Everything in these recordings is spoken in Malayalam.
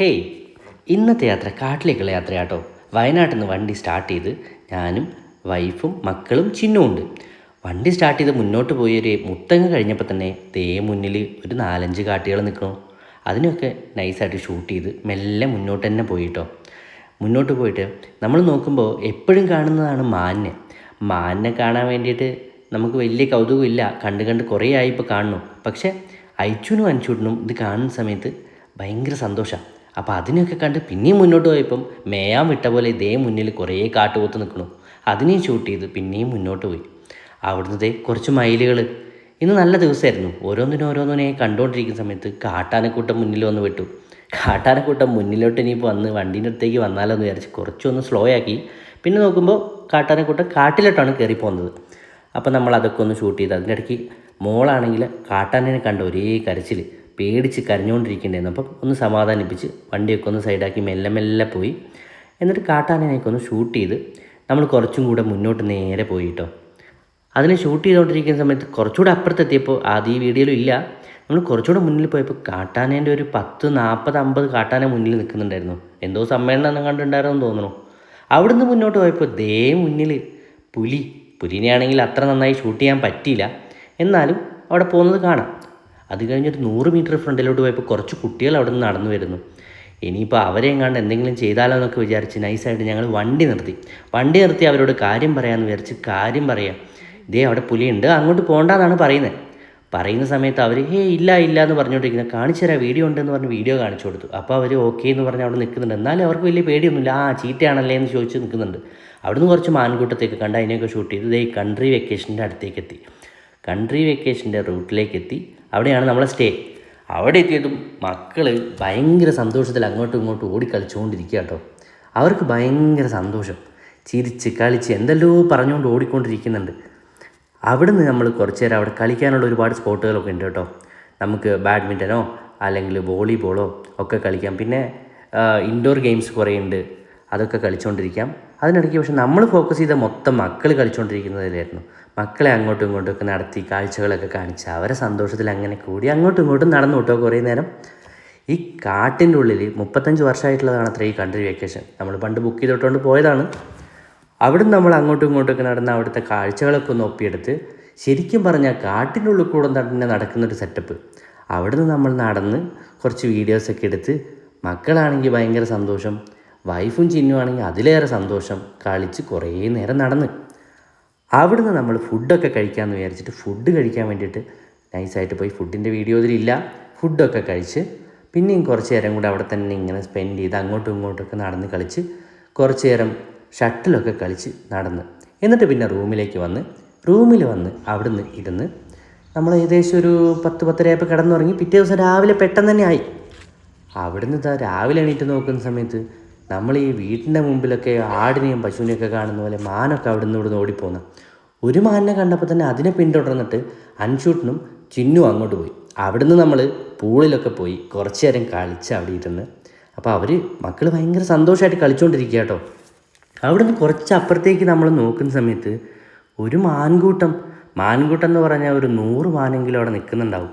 ഹേയ് ഇന്നത്തെ യാത്ര കാട്ടിലേക്കുള്ള യാത്രയാട്ടോ. വയനാട്ടിൽ നിന്ന് വണ്ടി സ്റ്റാർട്ട് ചെയ്ത് ഞാനും വൈഫും മക്കളും ചിന്നും ഉണ്ട്. വണ്ടി സ്റ്റാർട്ട് ചെയ്ത് മുന്നോട്ട് പോയൊരു മുത്തങ്ങ് കഴിഞ്ഞപ്പോൾ തന്നെ തേ മുന്നിൽ ഒരു നാലഞ്ച് കാട്ടികൾ നിൽക്കണം അതിനൊക്കെ നൈസായിട്ട് ഷൂട്ട് ചെയ്ത് മെല്ലെ മുന്നോട്ട് തന്നെ പോയിട്ടോ. മുന്നോട്ട് പോയിട്ട് നമ്മൾ നോക്കുമ്പോൾ എപ്പോഴും കാണുന്നതാണ് മാനിനെ മാനിനെ കാണാൻ വേണ്ടിയിട്ട് നമുക്ക് വലിയ കൗതുകമില്ല. കണ്ട് കണ്ട് കുറേ ആയി ഇപ്പോൾ കാണുന്നു. പക്ഷേ അയച്ചുനും അഞ്ചൂട്ടിനും ഇത് കാണുന്ന സമയത്ത് ഭയങ്കര സന്തോഷമാണ് അപ്പോൾ അതിനെയൊക്കെ കണ്ട് പിന്നെയും മുന്നോട്ട് പോയപ്പം മേയാൻ വിട്ട പോലെ ഇതേ മുന്നിൽ കുറേ കാട്ടുപോത്ത് നിൽക്കണു. അതിനെയും ഷൂട്ട് ചെയ്ത് പിന്നെയും മുന്നോട്ട് പോയി. അവിടുന്ന് കുറച്ച് മയിലുകൾ ഇന്ന് നല്ല ദിവസമായിരുന്നു. ഓരോന്നിനും ഓരോന്നിനെ കണ്ടുകൊണ്ടിരിക്കുന്ന സമയത്ത് കാട്ടാനക്കൂട്ടം മുന്നിൽ വന്ന് വിട്ടു. കാട്ടാനക്കൂട്ടം മുന്നിലോട്ട് ഇനിയിപ്പോൾ വന്ന് വണ്ടീന്റെ അടുത്തേക്ക് വന്നാലോ എന്ന് വിചാരിച്ച് കുറച്ചൊന്ന് സ്ലോ ആക്കി. പിന്നെ നോക്കുമ്പോൾ കാട്ടാനക്കൂട്ടം കാട്ടിലോട്ടാണ് കയറി പോകുന്നത് അപ്പോൾ നമ്മൾ അതൊക്കെ ഒന്ന് ഷൂട്ട് ചെയ്ത് അതിന്റെ ഇടയ്ക്ക് മോളാണെങ്കിൽ കാട്ടാനെ കണ്ട ഒരേ കരച്ചിൽ പേടിച്ച് കരഞ്ഞുകൊണ്ടിരിക്കേണ്ടായിരുന്നു. അപ്പം ഒന്ന് സമാധാനിപ്പിച്ച് വണ്ടിയൊക്കെ ഒന്ന് സൈഡാക്കി മെല്ലെ മെല്ലെ പോയി. എന്നിട്ട് കാട്ടാനയൊക്കെ ഒന്ന് ഷൂട്ട് ചെയ്ത് നമ്മൾ കുറച്ചും കൂടെ മുന്നോട്ട് നേരെ പോയി കേട്ടോ അതിനെ ഷൂട്ട് ചെയ്തുകൊണ്ടിരിക്കുന്ന സമയത്ത് കുറച്ചുകൂടെ അപ്പുറത്തെത്തിയപ്പോൾ അത് ഈ വീഡിയോയിലും ഇല്ല. നമ്മൾ കുറച്ചുകൂടെ മുന്നിൽ പോയപ്പോൾ കാട്ടാനേന്റെ ഒരു പത്ത് നാൽപ്പത് അമ്പത് കാട്ടാന മുന്നിൽ നിൽക്കുന്നുണ്ടായിരുന്നു. എന്തോ സമ്മേളനം കണ്ടിട്ടുണ്ടായിരുന്നു തോന്നുന്നു. അവിടുന്ന് മുന്നോട്ട് പോയപ്പോൾ ദേ മുന്നിൽ പുലി. പുലിനെയാണെങ്കിൽ അത്ര നന്നായി ഷൂട്ട് ചെയ്യാൻ പറ്റിയില്ല. എന്നാലും അവിടെ പോകുന്നത് കാണാം. അത് കഴിഞ്ഞിട്ട് നൂറ് മീറ്റർ ഫ്രണ്ടിലോട്ട് പോയപ്പോൾ കുറച്ച് കുട്ടികൾ അവിടെ നിന്ന് നടന്നു വരുന്നു. ഇനിയിപ്പോൾ അവരെങ്ങാണ്ട് എന്തെങ്കിലും ചെയ്താലോ എന്നൊക്കെ വിചാരിച്ച് നൈസായിട്ട് ഞങ്ങൾ വണ്ടി നിർത്തി. വണ്ടി നിർത്തി അവരോട് കാര്യം പറയാമെന്ന് വിചാരിച്ച് കാര്യം പറയാം. ഇതേ അവിടെ പുലിയുണ്ട് അങ്ങോട്ട് പോകണ്ടെന്നാണ് പറയുന്നത് പറയുന്ന സമയത്ത് അവർ ഹേ ഇല്ല ഇല്ല എന്ന് പറഞ്ഞുകൊണ്ടിരിക്കുന്നത് കാണിച്ചു തരാം വീഡിയോ ഉണ്ടെന്ന് പറഞ്ഞ് വീഡിയോ കാണിച്ചു കൊടുത്തു. അപ്പോൾ അവർ ഓക്കെ എന്ന് പറഞ്ഞ് അവിടെ നിൽക്കുന്നുണ്ട്. എന്നാലും അവർക്ക് വലിയ പേടിയൊന്നുമില്ല. ആ ചീത്തയാണല്ലേ? എന്ന് ചോദിച്ച് നിൽക്കുന്നുണ്ട്. അവിടുന്ന് കുറച്ച് മാൻകൂട്ടത്തേക്ക് കണ്ട് അതിനെയൊക്കെ ഷൂട്ട് ചെയ്ത്. ഇതേ കൺട്രി വെക്കേഷന്റെ അടുത്തേക്ക് എത്തി കൺട്രി വെക്കേഷന്റെ റൂട്ടിലേക്ക് എത്തി അവിടെയാണ് നമ്മളെ സ്റ്റേ. അവിടെ എത്തിയിട്ടും മക്കൾ ഭയങ്കര സന്തോഷത്തിൽ അങ്ങോട്ടും ഇങ്ങോട്ടും ഓടി കളിച്ചുകൊണ്ടിരിക്കുക കേട്ടോ അവർക്ക് ഭയങ്കര സന്തോഷം. ചിരിച്ച് കളിച്ച് എന്തെല്ലോ പറഞ്ഞുകൊണ്ട് ഓടിക്കൊണ്ടിരിക്കുന്നുണ്ട്. അവിടുന്ന് നമ്മൾ കുറച്ച് നേരം അവിടെ കളിക്കാനുള്ള ഒരുപാട് സ്പോട്ടുകളൊക്കെ ഉണ്ട് കേട്ടോ. നമുക്ക് ബാഡ്മിന്റനോ അല്ലെങ്കിൽ വോളിബോളോ ഒക്കെ കളിക്കാം. പിന്നെ ഇൻഡോർ ഗെയിംസ് കുറേ ഉണ്ട്. അതൊക്കെ കളിച്ചുകൊണ്ടിരിക്കാം അതിനിടയ്ക്ക് പക്ഷെ നമ്മൾ ഫോക്കസ് ചെയ്ത മൊത്തം മക്കൾ കളിച്ചുകൊണ്ടിരിക്കുന്നതിലായിരുന്നു മക്കളെ അങ്ങോട്ടും ഇങ്ങോട്ടും ഒക്കെ നടത്തി കാഴ്ചകളൊക്കെ കാണിച്ച് അവരെ സന്തോഷത്തിൽ അങ്ങനെ കൂടി അങ്ങോട്ടും ഇങ്ങോട്ടും നടന്നു കേട്ടോ കുറേ നേരം. ഈ കാട്ടിന്റെ ഉള്ളിൽ മുപ്പത്തഞ്ച് വർഷമായിട്ടുള്ളതാണ് അത്ര ഈ കൺട്രി വെക്കേഷൻ നമ്മൾ പണ്ട് ബുക്ക് ചെയ്തിട്ടുകൊണ്ട് പോയതാണ്. അവിടുന്ന് നമ്മൾ അങ്ങോട്ടും ഇങ്ങോട്ടും ഒക്കെ നടന്ന് അവിടുത്തെ കാഴ്ചകളൊക്കെ ഒന്ന് ഒപ്പിയെടുത്ത് ശരിക്കും പറഞ്ഞാൽ കാട്ടിന്റെ ഉള്ളിൽ കൂടെ തന്നെ നടക്കുന്നൊരു സെറ്റപ്പ് അവിടുന്ന് നമ്മൾ നടന്ന് കുറച്ച് വീഡിയോസൊക്കെ എടുത്ത് മക്കളാണെങ്കിൽ ഭയങ്കര സന്തോഷം. വൈഫും ചിന്നുവാണെങ്കിൽ അതിലേറെ സന്തോഷം. കളിച്ച് കുറേ നേരം നടന്ന്. അവിടുന്ന് നമ്മൾ ഫുഡൊക്കെ കഴിക്കാമെന്ന് വിചാരിച്ചിട്ട് ഫുഡ് കഴിക്കാൻ വേണ്ടിയിട്ട് നൈസായിട്ട് പോയി. ഫുഡിന്റെ വീഡിയോ ഇതിലില്ല ഫുഡൊക്കെ കഴിച്ച് പിന്നെയും കുറച്ച് നേരം കൂടെ അവിടെ തന്നെ ഇങ്ങനെ സ്പെൻഡ് ചെയ്ത് അങ്ങോട്ടും ഇങ്ങോട്ടൊക്കെ നടന്ന് കളിച്ച് കുറച്ച് നേരം ഷട്ടിലൊക്കെ കളിച്ച് നടന്ന്. എന്നിട്ട് പിന്നെ റൂമിലേക്ക് വന്ന് റൂമിൽ വന്ന് അവിടുന്ന് ഇരുന്ന് നമ്മൾ ഏകദേശം ഒരു പത്ത് പത്തരയപ്പം കിടന്നുറങ്ങി. പിറ്റേ ദിവസം രാവിലെ പെട്ടെന്ന് തന്നെ ആയി. അവിടുന്ന് രാവിലെ എണീറ്റ് നോക്കുന്ന സമയത്ത് നമ്മൾ ഈ വീട്ടിന്റെ മുമ്പിലൊക്കെ ആടിനെയും പശുവിനെയൊക്കെ കാണുന്ന പോലെ മാനൊക്കെ അവിടെ അവിടുന്ന് ഇവിടുന്ന് ഓടിപ്പോകുന്ന ഒരു മാനിനെ കണ്ടപ്പോൾ തന്നെ അതിനെ പിന്തുടർന്നിട്ട് അൻഷൂട്ടിനും ചിന്നും അങ്ങോട്ട് പോയി. അവിടുന്ന് നമ്മൾ പൂളിലൊക്കെ പോയി കുറച്ച് നേരം കളിച്ച് അവിടെ ഇരുന്ന്. അപ്പോൾ അവർ മക്കൾ ഭയങ്കര സന്തോഷമായിട്ട് കളിച്ചുകൊണ്ടിരിക്കുക കേട്ടോ. അവിടുന്ന് കുറച്ച് അപ്പുറത്തേക്ക് നമ്മൾ നോക്കുന്ന സമയത്ത് ഒരു മാൻകൂട്ടം മാൻകൂട്ടം എന്ന് പറഞ്ഞാൽ ഒരു നൂറ് മാനെങ്കിലും അവിടെ നിൽക്കുന്നുണ്ടാവും.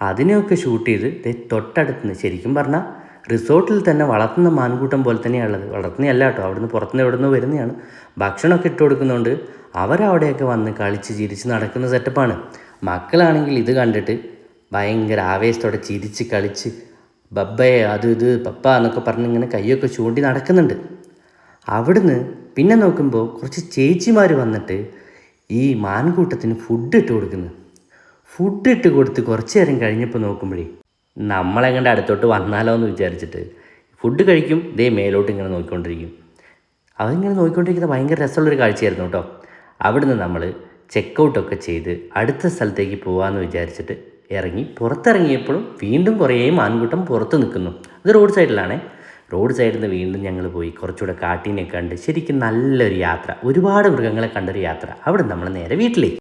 അതിനെയൊക്കെ ഷൂട്ട് ചെയ്ത് തൊട്ടടുത്ത് നിന്ന് ശരിക്കും പറഞ്ഞാൽ റിസോർട്ടിൽ തന്നെ വളർത്തുന്ന മാൻകൂട്ടം പോലെ തന്നെയാണുള്ളത് വളർത്തുന്നതല്ല കേട്ടോ. അവിടുന്ന് പുറത്തുനിന്ന് എവിടെ നിന്ന് വരുന്നതാണ്. ഭക്ഷണമൊക്കെ ഇട്ട് കൊടുക്കുന്നതുകൊണ്ട് അവരവിടെയൊക്കെ വന്ന് കളിച്ച് ചിരിച്ച് നടക്കുന്ന സെറ്റപ്പാണ്. മക്കളാണെങ്കിൽ ഇത് കണ്ടിട്ട് ഭയങ്കര ആവേശത്തോടെ ചിരിച്ച് കളിച്ച് ബബ്ബയെ അത് ഇത് പപ്പ എന്നൊക്കെ പറഞ്ഞ് ഇങ്ങനെ കൈയൊക്കെ ചൂണ്ടി നടക്കുന്നുണ്ട്. അവിടുന്ന് പിന്നെ നോക്കുമ്പോൾ കുറച്ച് ചേച്ചിമാർ വന്നിട്ട് ഈ മാൻകൂട്ടത്തിന് ഫുഡ് ഇട്ട് കൊടുക്കുന്നു. ഫുഡ് ഇട്ട് കൊടുത്ത് കുറച്ച് നേരം കഴിഞ്ഞപ്പോൾ നോക്കുമ്പോഴേ നമ്മളെങ്ങണ്ട് അടുത്തോട്ട് വന്നാലോ എന്ന് വിചാരിച്ചിട്ട് ഫുഡ് കഴിക്കും. ദേ മേലോട്ട് ഇങ്ങനെ നോക്കിക്കൊണ്ടിരിക്കും. അതിങ്ങനെ നോക്കിക്കൊണ്ടിരിക്കുന്ന ഭയങ്കര രസമുള്ളൊരു കാഴ്ചയായിരുന്നു കേട്ടോ. അവിടുന്ന് നമ്മൾ ചെക്കൗട്ടൊക്കെ ചെയ്ത് അടുത്ത സ്ഥലത്തേക്ക് പോകാമെന്ന് വിചാരിച്ചിട്ട് ഇറങ്ങി പുറത്തിറങ്ങിയപ്പോഴും വീണ്ടും കുറേ മാൻകൂട്ടം പുറത്ത് നിൽക്കുന്നു. അത് റോഡ് സൈഡിലാണേ റോഡ് സൈഡിൽ നിന്ന് വീണ്ടും ഞങ്ങൾ പോയി കുറച്ചുകൂടെ കാട്ടീനെ കണ്ട് ശരിക്കും നല്ലൊരു യാത്ര. ഒരുപാട് മൃഗങ്ങളെ കണ്ടൊരു യാത്ര. അവിടെ നമ്മൾ നേരെ വീട്ടിലേക്ക്.